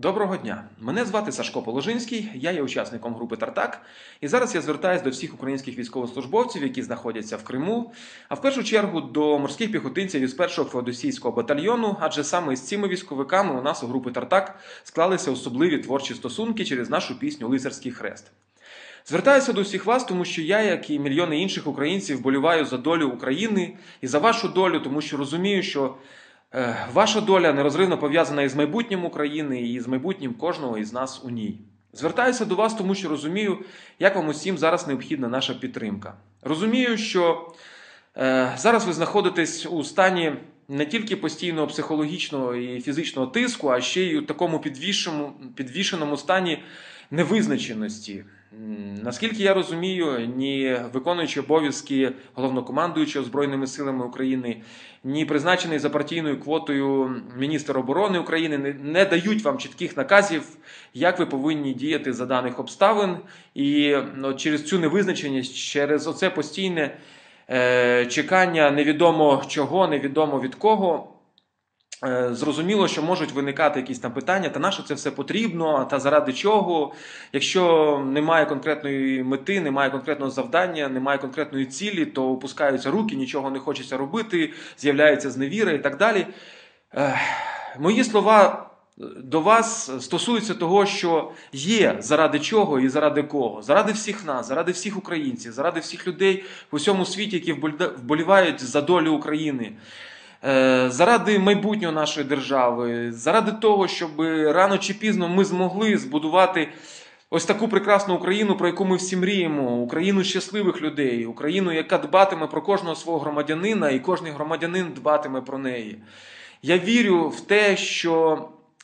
Доброго дня! Мене звати Сашко Положинський, я є учасником групи Тартак. І зараз я звертаюся до всіх українських військовослужбовців, які знаходяться в Криму, а в першу чергу до морських піхотинців із першого феодосійського батальйону, адже саме з цими військовиками у нас у групи Тартак склалися особливі творчі стосунки через нашу пісню Лицарський хрест. Звертаюся до всіх вас, тому що я, як і мільйони інших українців, боліваю за долю України і за вашу долю, тому що розумію, що ваша доля нерозривно пов'язана із майбутнім України і з майбутнім кожного із нас у ній. Звертаюся до вас, тому що розумію, як вам усім зараз необхідна наша підтримка. Розумію, що е, зараз ви знаходитесь у стані не тільки постійного психологічного і фізичного тиску, а ще й у такому підвішеному стані невизначеності. Наскільки я розумію, ні виконуючи обов'язки головнокомандуючого Збройними силами України, ні призначений за партійною квотою міністр оборони України не дають вам чітких наказів, як ви повинні діяти за даних обставин. І ну, через цю невизначеність, через оце постійне е, чекання невідомо чого, невідомо від кого. Е, Зрозуміло, що можуть виникати якісь там питання, та на що це все потрібно, та заради чого. Якщо немає конкретної мети, немає конкретного завдання, немає конкретної цілі, то опускаються руки, нічого не хочеться робити, з'являється зневіра і так далі. Е, Мої слова до вас стосуються того, що є заради чого і заради кого. Заради всіх нас, заради всіх українців, заради всіх людей в усьому світі, які вболівають за долю України. Е, заради майбутнього нашої держави, заради того, щоб рано чи пізно ми змогли збудувати ось таку прекрасну Україну, про яку ми всі мріємо, Україну щасливих людей, Україну, яка дбатиме про кожного свого громадянина, і кожен громадянин дбатиме про неї. Я вірю в те, що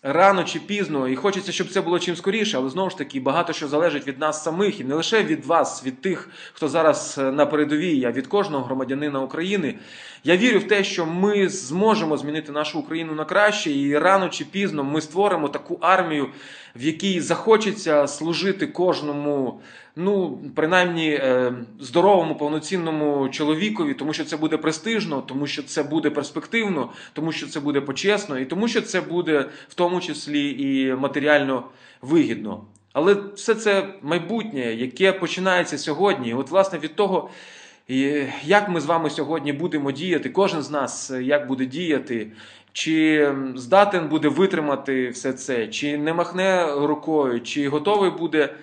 рано чи пізно, і хочеться, щоб це було чим скоріше, але знову ж таки багато що залежить від нас самих, і не лише від вас, від тих, хто зараз е, на передовій, а від кожного громадянина України. Я вірю в те, що ми зможемо змінити нашу Україну на краще, і рано чи пізно ми створимо таку армію, в якій захочеться служити кожному, ну принаймні е, здоровому, повноцінному чоловікові, тому що це буде престижно, тому що це буде перспективно, тому що це буде почесно, і тому що це буде в тому числі і матеріально вигідно. Але все це майбутнє, яке починається сьогодні. От, власне, від того, як ми з вами сьогодні будемо діяти, кожен з нас е, як буде діяти, чи здатен буде витримати все це, чи не махне рукою, чи готовий буде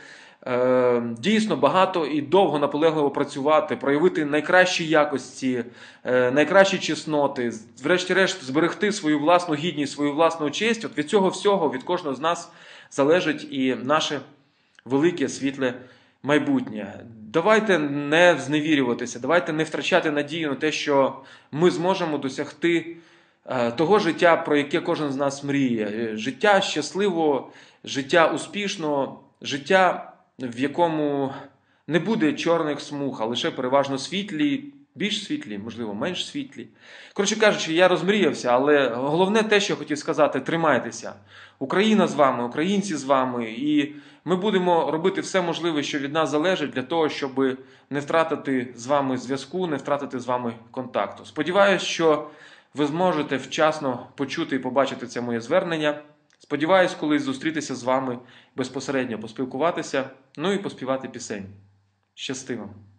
е, дійсно багато і довго наполегливо працювати, проявити найкращі якості, е, найкращі чесноти, врешті-решт зберегти свою власну гідність, свою власну честь. От від цього всього, від кожного з нас залежить і наше велике світле майбутнє. Давайте не зневірюватися, давайте не втрачати надію на те, що ми зможемо досягти е, того життя, про яке кожен з нас мріє. Життя щасливого, життя успішного, життя, в якому не буде чорних смуг, а лише переважно світлі, більш світлі, можливо, менш світлі. Коротше кажучи, я розмріявся, але головне те, що хотів сказати, тримайтеся. Україна з вами, українці з вами, і ми будемо робити все можливе, що від нас залежить, для того, щоб не втратити з вами зв'язку, не втратити з вами контакту. Сподіваюсь, що ви зможете вчасно почути і побачити це моє звернення. Сподіваюсь, колись зустрітися з вами безпосередньо, поспілкуватися, ну і поспівати пісень. Щасти вам!